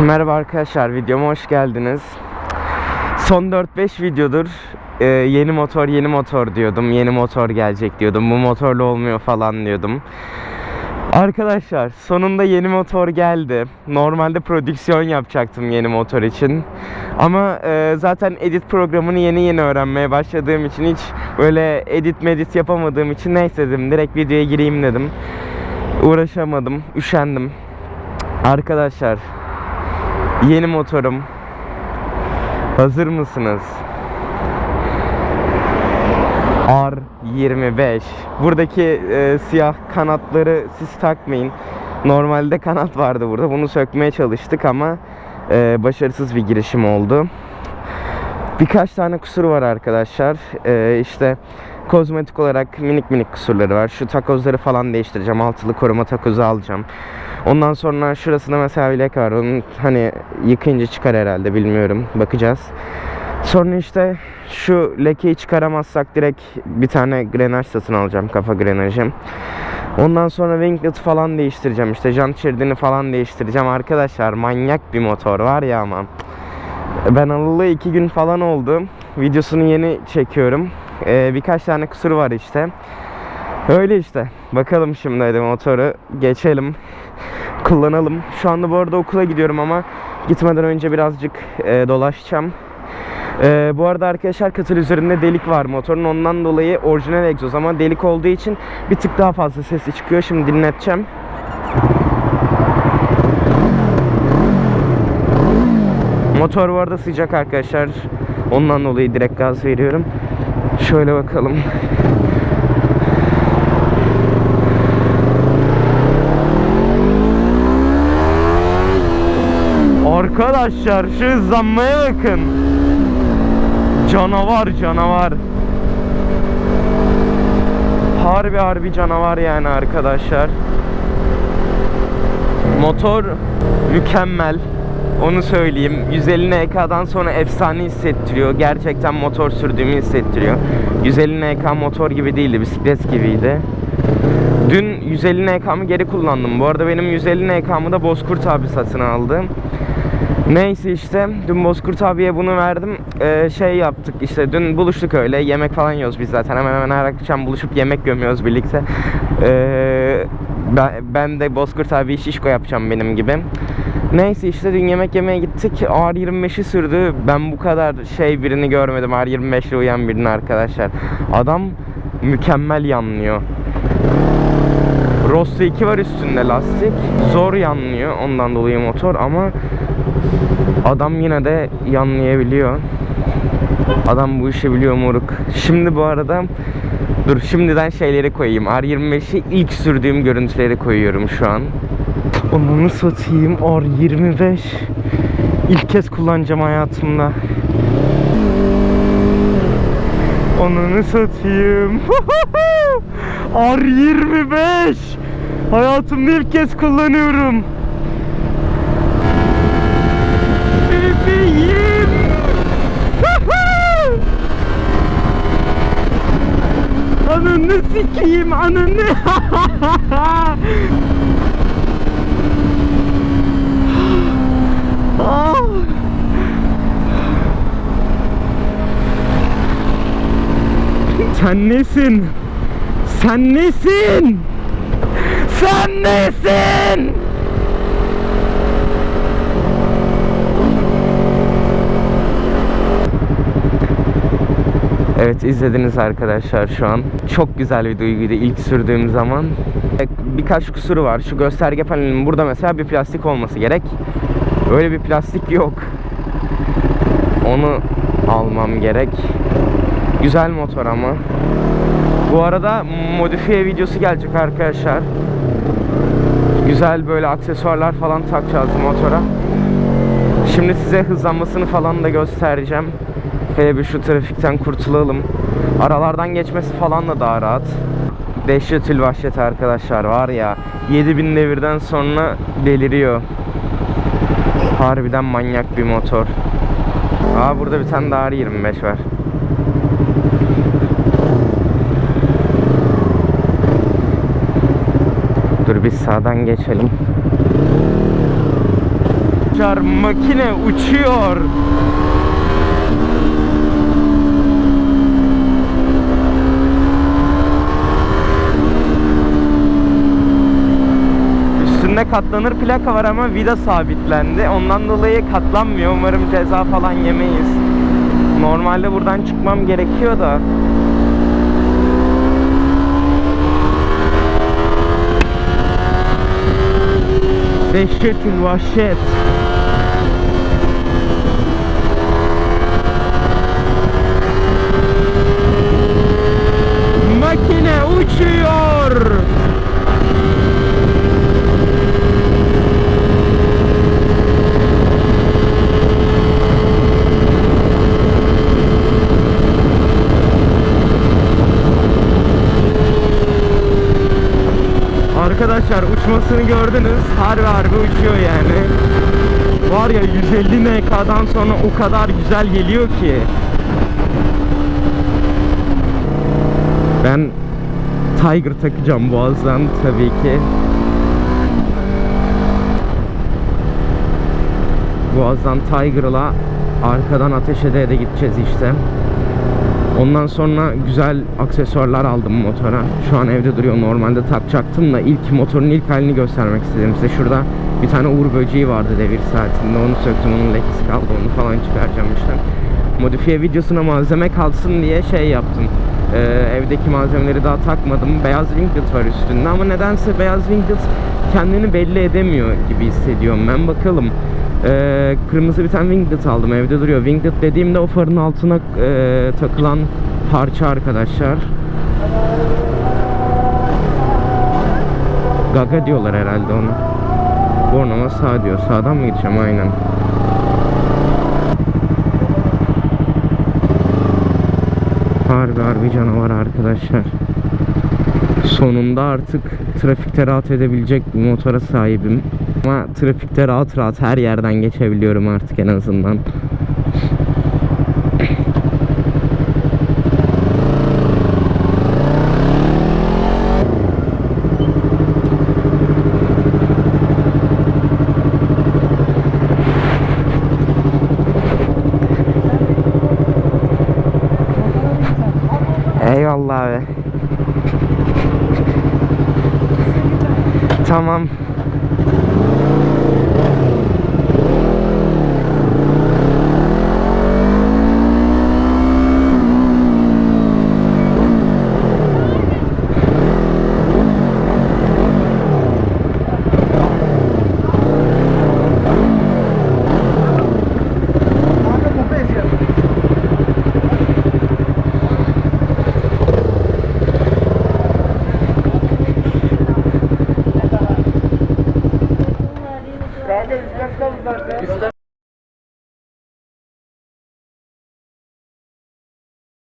Merhaba arkadaşlar videoma hoş geldiniz. Son 4-5 videodur e, yeni motor yeni motor diyordum. Yeni motor gelecek diyordum. Bu motorla olmuyor falan diyordum. Arkadaşlar sonunda yeni motor geldi. Normalde prodüksiyon yapacaktım yeni motor için. Ama e, zaten edit programını yeni yeni öğrenmeye başladığım için hiç böyle edit medit yapamadığım için neyse dedim direkt videoya gireyim dedim. Uğraşamadım, üşendim. Arkadaşlar Yeni motorum. Hazır mısınız? R25. Buradaki e, siyah kanatları siz takmayın. Normalde kanat vardı burada. Bunu sökmeye çalıştık ama e, başarısız bir girişim oldu. Birkaç tane kusur var arkadaşlar. E, işte kozmetik olarak minik minik kusurları var. Şu takozları falan değiştireceğim. Altılı koruma takozu alacağım. Ondan sonra şurasında mesela bir leke var. Onun hani yıkayınca çıkar herhalde bilmiyorum. Bakacağız. Sonra işte şu lekeyi çıkaramazsak direkt bir tane grenaj satın alacağım. Kafa grenajım. Ondan sonra winglet falan değiştireceğim. İşte jant şeridini falan değiştireceğim. Arkadaşlar manyak bir motor var ya ama. Ben alalı iki gün falan oldu. Videosunu yeni çekiyorum. Ee, birkaç tane kusur var işte. Öyle işte. Bakalım şimdi hadi motoru geçelim. Kullanalım. Şu anda bu arada okula gidiyorum ama gitmeden önce birazcık e, dolaşacağım. E, bu arada arkadaşlar katalizöründe delik var motorun. Ondan dolayı orijinal egzoz ama delik olduğu için bir tık daha fazla sesi çıkıyor. Şimdi dinleteceğim. Motor bu arada sıcak arkadaşlar. Ondan dolayı direkt gaz veriyorum. Şöyle bakalım. Arkadaşlar şu hızlanmaya bakın. Canavar canavar. Harbi harbi canavar yani arkadaşlar. Motor mükemmel. Onu söyleyeyim. 150 NK'dan sonra efsane hissettiriyor. Gerçekten motor sürdüğümü hissettiriyor. 150 NK motor gibi değildi, bisiklet gibiydi. Dün 150 NK'mı geri kullandım. Bu arada benim 150 NK'mı da Bozkurt abi satın aldı. Neyse işte dün Bozkurt abiye bunu verdim. Ee, şey yaptık işte dün buluştuk öyle. Yemek falan yiyoruz biz zaten. Hemen hemen her akşam buluşup yemek gömüyoruz birlikte. Ee, ben, ben de Bozkurt abi şişko yapacağım benim gibi. Neyse işte dün yemek yemeye gittik. R25'i sürdü. Ben bu kadar şey birini görmedim. R25 ile uyan birini arkadaşlar. Adam mükemmel yanlıyor. Rosso 2 var üstünde lastik. Zor yanlıyor ondan dolayı motor ama adam yine de yanlayabiliyor. Adam bu işi biliyor moruk. Şimdi bu arada dur şimdiden şeyleri koyayım. R25'i ilk sürdüğüm görüntüleri koyuyorum şu an. Onu satayım R25. İlk kez kullanacağım hayatımda. Onunu satayım. R25. Hayatımda ilk kez kullanıyorum. Ananı sikeyim ananı. Ah. Sen nesin? Sen nesin? Sen nesin? Evet izlediniz arkadaşlar şu an. Çok güzel bir duyguydu ilk sürdüğüm zaman. Birkaç kusuru var. Şu gösterge panelinin burada mesela bir plastik olması gerek. Öyle bir plastik yok. Onu almam gerek. Güzel motor ama. Bu arada modifiye videosu gelecek arkadaşlar. Güzel böyle aksesuarlar falan takacağız motora. Şimdi size hızlanmasını falan da göstereceğim. Hele bir şu trafikten kurtulalım. Aralardan geçmesi falan da daha rahat. Dehşetül vahşet arkadaşlar var ya 7000 devirden sonra deliriyor. Harbiden manyak bir motor. Aa burada bir tane daha 25 var. Dur biz sağdan geçelim. makine uçuyor. Üstünde katlanır plaka var ama vida sabitlendi. Ondan dolayı katlanmıyor. Umarım ceza falan yemeyiz. Normalde buradan çıkmam gerekiyor da. Dehşetül vahşet. Makine uçuyor. Uçmasını gördünüz. Harbi harbi uçuyor yani. Var ya 150 NK'dan sonra o kadar güzel geliyor ki. Ben Tiger takacağım boğazdan tabii ki. Boğazdan Tiger'la arkadan ateş ede ede gideceğiz işte. Ondan sonra güzel aksesuarlar aldım motora. Şu an evde duruyor. Normalde takacaktım da ilk motorun ilk halini göstermek istedim size. Şurada bir tane uğur böceği vardı devir saatinde. Onu söktüm. Onun lekesi kaldı. Onu falan çıkaracağım işte. Modifiye videosuna malzeme kalsın diye şey yaptım. Ee, evdeki malzemeleri daha takmadım. Beyaz winglet var üstünde ama nedense beyaz winglet kendini belli edemiyor gibi hissediyorum ben. Bakalım. Ee, kırmızı bir tane winglet aldım evde duruyor. Winglet dediğimde o farın altına e, takılan parça arkadaşlar. Gaga diyorlar herhalde onu. Bornova sağ diyor. Sağdan mı gideceğim? Aynen. Harbi harbi canavar arkadaşlar. Sonunda artık trafikte rahat edebilecek bir motora sahibim. Ama trafikte rahat rahat her yerden geçebiliyorum artık en azından. Eyvallah abi. Tamam.